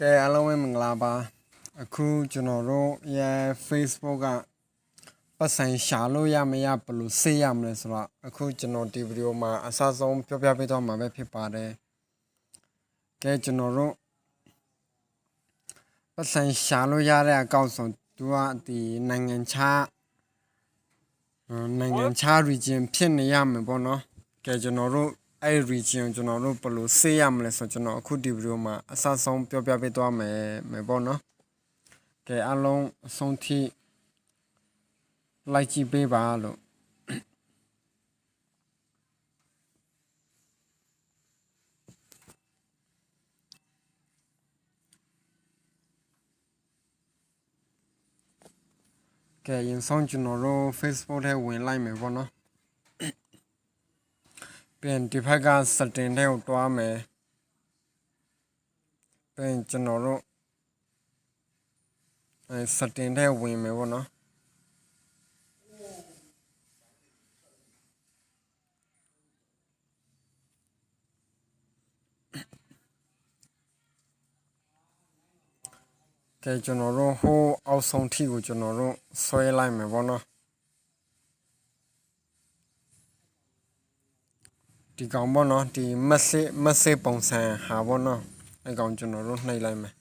ကဲအားလုံးပဲမင်္ဂလာပါအခုကျွန်တော်တို့ရဲ့ Facebook ကပတ်စံရှာလို့ရမရဘယ်လိုစေးရမလဲဆိုတော့အခုကျွန်တော်ဒီဗီဒီယိုမှာအစဆုံးပြောပြပေးတော့မှာပဲဖြစ်ပါတယ်ကဲကျွန်တော်တို့ပတ်စံရှာလို့ရတဲ့အကောင့်ဆိုသူကဒီနိုင်ငံခြားအာနိုင်ငံခြား region ဖြစ်နေရမယ်ပေါ့နော်ကဲကျွန်တော်တို့ အဲ့ region ကိုကျွန်တော်တို့ဘယ်လိုစေးရမလဲဆိုတော့ကျွန်တော်အခုဒီဗီဒီယိုမှာအစဆုံးပြောပြပေးသွားမယ်မယ်ပေါ့နော်ကဲအားလုံးအဆုံးထိ like ကြည့်ပေးပါလို့ကဲရင်ဆုံးကျွန်တော်တို့ Facebook ထဲဝင်လိုက်မယ်ပေါ့နော် ပြန်ဒီဘက်က setting ထဲကိုတွားမယ်ပြန်ကျွန်တော်တို့အဲ setting ထဲဝင်မယ်ပေါ့နော်ကဲကျွန်တော်တို့ဟိုးအောက်ဆုံးထိကိုကျွန်တော်တို့ဆွဲလိုက်မယ်ပေါ့နော် ဒီကောင်ပေါ့နော်ဒီမက်ဆေ့မက်ဆေ့ပုံစံဟာပေါ့နော်အဲကောင်ကျွန်တော်တို့နှိပ်လိုက်မယ်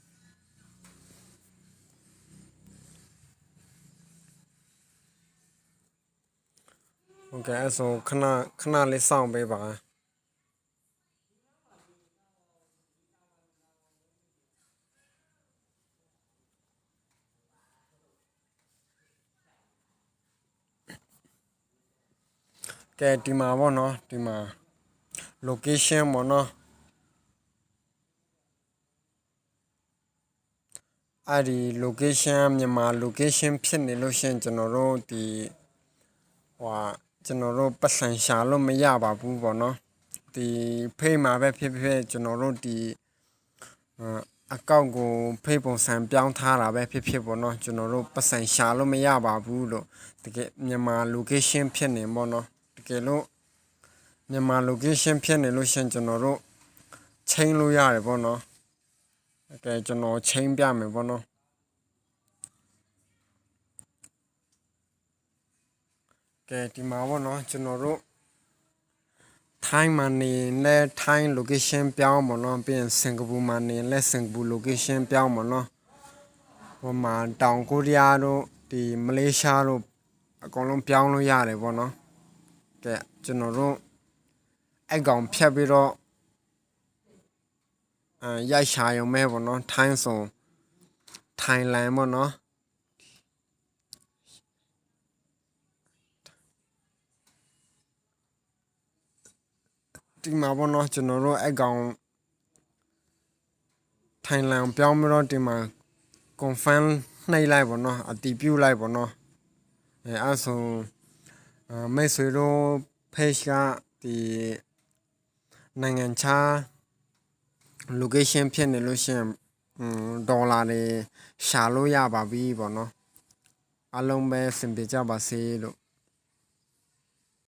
โอเคအဲ့ဆိုခဏခဏလေးစောင့်ပေးပါ ကဲဒီမှာပေါ့နော်ဒီမှာ location ပေါ့နော်အဲ့ဒီ location မြန်မာ location ဖြစ်နေလို့ရှရင်ကျွန်တော်တို့ဒီဟိုဟာကျွန်တော်တို့ပတ်စံရှာလို့မရပါဘူးပေါ့နော်ဒီဖေးမှာပဲဖြစ်ဖြစ်ကျွန်တော်တို့ဒီအကောင့်ကိုဖေးပုံစံပြောင်းထားတာပဲဖြစ်ဖြစ်ပေါ့နော်ကျွန်တော်တို့ပတ်စံရှာလို့မရပါဘူးလို့တကယ်မြန်မာ location ဖြစ်နေပေါ့နော်တကယ်လို့ မြန်မာ location ဖြစ်နေလို့ရှရင်ကျွန်တော်တို့ချိန်လို့ရတယ်ပေါ့နော်။ကဲကျွန်တော်ချိန်ပြမယ်ပေါ့နော်။ကဲဒီမှာပေါ့နော်ကျွန်တော်တို့ထိုင်းမှာနေလဲထိုင်း location ပြောင်းပေါ့နော်ပြီးရင်စင်ကာပူမှာနေလဲစင်ကာပူ location ပြောင်းပေါ့နော်။ဟိုမှာတောင်ကိုရီးယားတို့ဒီမလေးရှားတို့အကုန်လုံးပြောင်းလို့ရတယ်ပေါ့နော်။ကဲကျွန်တော်တို့ အဲ့ကောင်ဖြတ်ပြီးတော့အဲရိုက်ရှာရုံပဲပေါ့နော်ထိုင်းဆိုထိုင်လန်ပေါ့နော်ဒီမှာပေါ့နော်ကျွန်တော်တို့အဲ့ကောင်ထိုင်လန်ပြောင်းပြီးတော့ဒီမှာ confirm နှိပ်လိုက်ပေါ့နော်အတည်ပြုလိုက်ပေါ့နော်အဲအဲ့ဆိုအာမိတ်ဆွေတို့ page ကဒီ နိုင်ငံခြား location ဖြစ်နေလို့ရှရင်อืมဒေါ်လာတွေရှာလို့ရပါပြီပေါ့နော်အလုံးပဲစင်ပြကြပါစေလို့